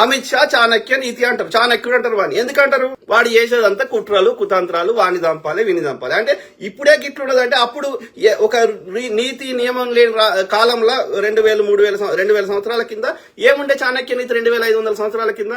అమిత్ షా చాణక్య నీతి అంటారు. చాణక్యుడు అంటారు వాడిని. ఎందుకంటారు? వాడు చేసేదంతా కుట్రలు కుతంత్రాలు వాణి దంపాలి విని దంపాలి అంటే ఇప్పుడే గిట్లుండదు అంటే అప్పుడు ఏ- ఒక రి- నీతి నియమం లేని కాలంలో రెండు వేలు మూడు వేల రెండు వేల సంవత్సరాల కింద ఏముండే చాణక్య నీతి రెండు వేల ఐదు వందల సంవత్సరాల కింద?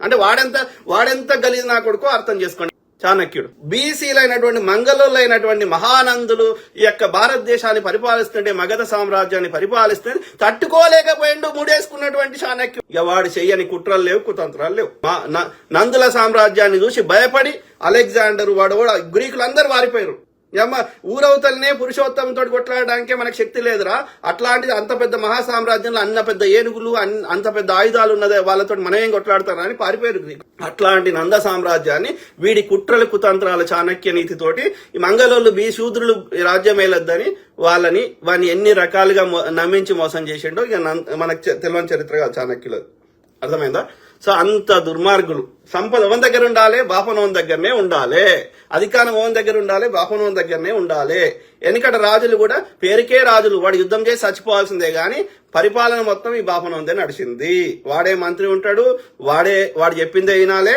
అంటే వాడెంత వాడెంత గలీజ్ నా కొడుకో అర్థం చేసుకోండి. చాణక్యుడు. బీసీలైనటువంటి మంగళులైనటువంటి మహానందులు ఈ యొక్క భారతదేశాన్ని పరిపాలిస్తుంటే మగధ సామ్రాజ్యాన్ని పరిపాలిస్తుంటే తట్టుకోలేకపోయిండు ముడేసుకున్నటువంటి చాణక్యుడు. ఇక వాడు చెయ్యని కుట్రలు లేవు కుతంత్రాలు లేవు. మా- న- నందుల సామ్రాజ్యాన్ని చూసి భయపడి అలెగ్జాండర్ వాడు కూడా గ్రీకులు అందరు వారిపోయారు ఏమ్మ ఊరవతలనే పురుషోత్తమంతో కొట్లాడడానికే మనకు శక్తి లేదురా. అట్లాంటిది అంత పెద్ద మహాసామ్రాజ్యంలో అన్న పెద్ద ఏనుగులు అన్- అంత పెద్ద ఆయుధాలు ఉన్నదే వాళ్ళతో మనమేం కొట్లాడతానని పారిపోయారు గ్రీకు అట్లాంటి నంద సామ్రాజ్యాన్ని వీడి కుట్రలు కుతంత్రాల చాణక్య నీతితోటి ఈ మంగళోళ్ళు బీ శూద్రులు ఈ రాజ్యం వాళ్ళని వాని ఎన్ని రకాలుగా నమ్మించి మోసం చేసిండో ఇక మనకు తెలియని చరిత్ర చాణక్యులు. అర్థమైందా? సో అంత దుర్మార్గులు. సంపద ఓన్ దగ్గర ఉండాలి బాపనోన్ దగ్గరనే ఉండాలి. అధికారం ఓన్ దగ్గర ఉండాలి బాపనోన్ దగ్గరనే ఉండాలి. ఎందుకంటే రాజులు కూడా పేరుకే రాజులు. వాడు యుద్ధం చేసి చచ్చిపోవాల్సిందే గాని పరిపాలన మొత్తం ఈ బాపనోందే నడిచింది. వాడే మంత్రి ఉంటాడు వాడే వాడు చెప్పిందే వినాలే.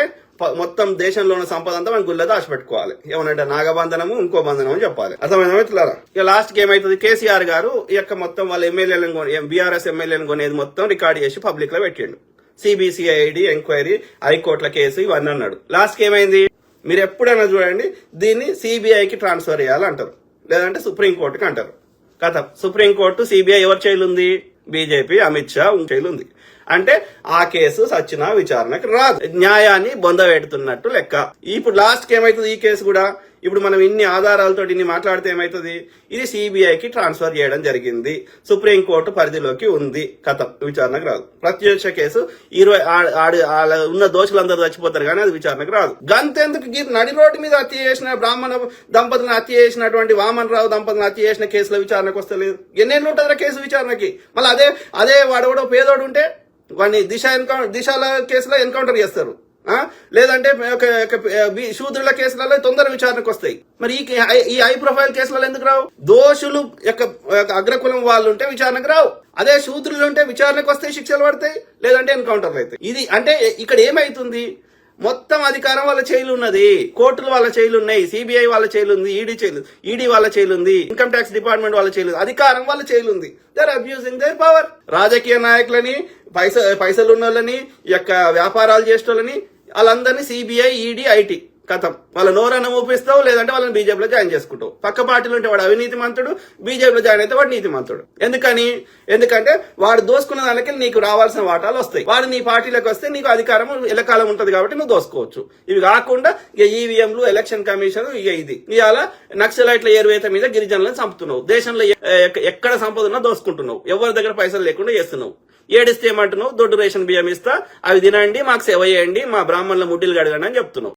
మొత్తం దేశంలో ఉన్న సంపద అంతా మనం గుళ్ళ దాచిపెట్టుకోవాలి. ఏమనంటే నాగబంధనము ఇంకో బంధనం అని చెప్పాలి. అర్థమైందా మిత్రులారా? ఇక లాస్ట్ ఏమైతుంది? కేసీఆర్ గారు ఈ యొక్క మొత్తం వాళ్ళ ఎమ్మెల్యేలను బీఆర్ఎస్ ఎమ్మెల్యేలను కొనేది మొత్తం రికార్డ్ చేసి పబ్లిక్లో పెట్టిండు. సిబిసిఐడి ఎంక్వైరీ హైకోర్టుల కేసు ఇవన్నీ అన్నాడు. లాస్ట్కి ఏమైంది? మీరు ఎప్పుడైనా చూడండి దీన్ని సిబిఐకి ట్రాన్స్ఫర్ చేయాలంటారు లేదంటే సుప్రీంకోర్టుకి అంటారు. కథ. సుప్రీంకోర్టు సిబిఐ ఎవరి చేయలుంది బీజేపీ అమిత్ షా చేయిలు ఉంది. అంటే ఆ కేసు సచ్చిన విచారణకు రాదు. న్యాయాన్ని బొందబెడుతున్నట్టు లెక్క. ఇప్పుడు లాస్ట్కి ఏమైతుంది ఈ కేసు కూడా? ఇప్పుడు మనం ఇన్ని ఆధారాలతో ఇన్ని మాట్లాడితే ఏమవుతుంది ఇది సిబిఐకి ట్రాన్స్ఫర్ చేయడం జరిగింది. సుప్రీంకోర్టు పరిధిలోకి ఉంది. కథ. విచారణకు రాదు. ప్రత్యక్ష కేసు ఇరవై ఆడు- ఆడ ఉన్న దోషులందరూ చచ్చిపోతారు కానీ అది విచారణకు రాదు. గంతెందుకు నడి రోడ్డు మీద హత్య చేసిన బ్రాహ్మణ దంపతులను హత్య చేసినటువంటి వామన్ రావు దంపతులను హత్య చేసిన కేసుల విచారణకు వస్తలేదు. ఎన్నెన్ని ఉంటుందా కేసు విచారణకి? మళ్ళీ అదే అదే వాడెవడో పేదోడు ఉంటే వాడిని దిశ ఎన్కౌంటర్ దిశల కేసులో ఎన్కౌంటర్ చేస్తారు. లేదంటే ఒక బి- శూద్రుల కేసులలో తొందర విచారణకు వస్తాయి. మరి ఈ ఈ హై ప్రొఫైల్ కేసులలో ఎందుకు రావు? దోషులు యొక్క అగ్రకులం వాళ్ళు ఉంటే విచారణకు రావు. అదే శూద్రులు ఉంటే విచారణకు వస్తాయి శిక్షలు పడతాయి లేదంటే ఎన్కౌంటర్లు అవుతాయి. ఇది అంటే ఇక్కడ ఏమైతుంది? మొత్తం అధికారం వాళ్ళ చేయిలు ఉన్నది. కోర్టులు వాళ్ళ చేయిలు ఉన్నాయి. సిబిఐ వాళ్ళ చేయిలు ఉంది. ఈడీ చేయిలు ఈడీ వాళ్ళ చేయిలు ఉంది. ఇన్కమ్ ట్యాక్స్ డిపార్ట్మెంట్ వాళ్ళ చేయిలు అధికారం వాళ్ళ చేయిలు ఉంది. దర్ అబ్యూజింగ్ దేర్ పవర్ రాజకీయ నాయకులని పైస పైసలు ఉన్న వాళ్ళని యొక్క వ్యాపారాలు చేసేటోళ్ళని వాళ్ళందరినీ సిబిఐ ఈడీ ఐటీ కథం. వాళ్ళ నోరన్న ఊపిస్తావు లేదంటే వాళ్ళని బీజేపీలో జాయిన్ చేసుకుంటావు. పక్క పార్టీలు ఉంటే వాడు అవినీతి మంతుడు బీజేపీలో జాయిన్ అయితే వాడు నీతి మంతుడు. ఎందుకని? ఎందుకంటే వాడు దోసుకున్న దానికి నీకు రావాల్సిన వాటాలు వస్తాయి. వాడు నీ పార్టీలోకి వస్తే నీకు అధికారం ఎల్లకాలం ఉంటది కాబట్టి నువ్వు దోసుకోవచ్చు. ఇవి కాకుండా ఇక ఈవీఎంలు ఎలక్షన్ కమిషన్ ఇక ఇది. ఇవాళ నక్సలైట్ల ఏరువేత మీద గిరిజనులను చంపుతున్నావు. దేశంలో ఎ- ఎక్కడ సంపద ఉన్నా దోసుకుంటున్నావు. ఎవరి దగ్గర పైసలు లేకుండా చేస్తున్నావు. ఏడిస్తే ఏమంటున్నావు? దొడ్డు రేషన్ బియ్యం ఇస్తా. అవి తినండి మాకు సేవ చేయండి మా బ్రాహ్మణుల ముడ్డిలు కడగండి అని చెప్తున్నావు.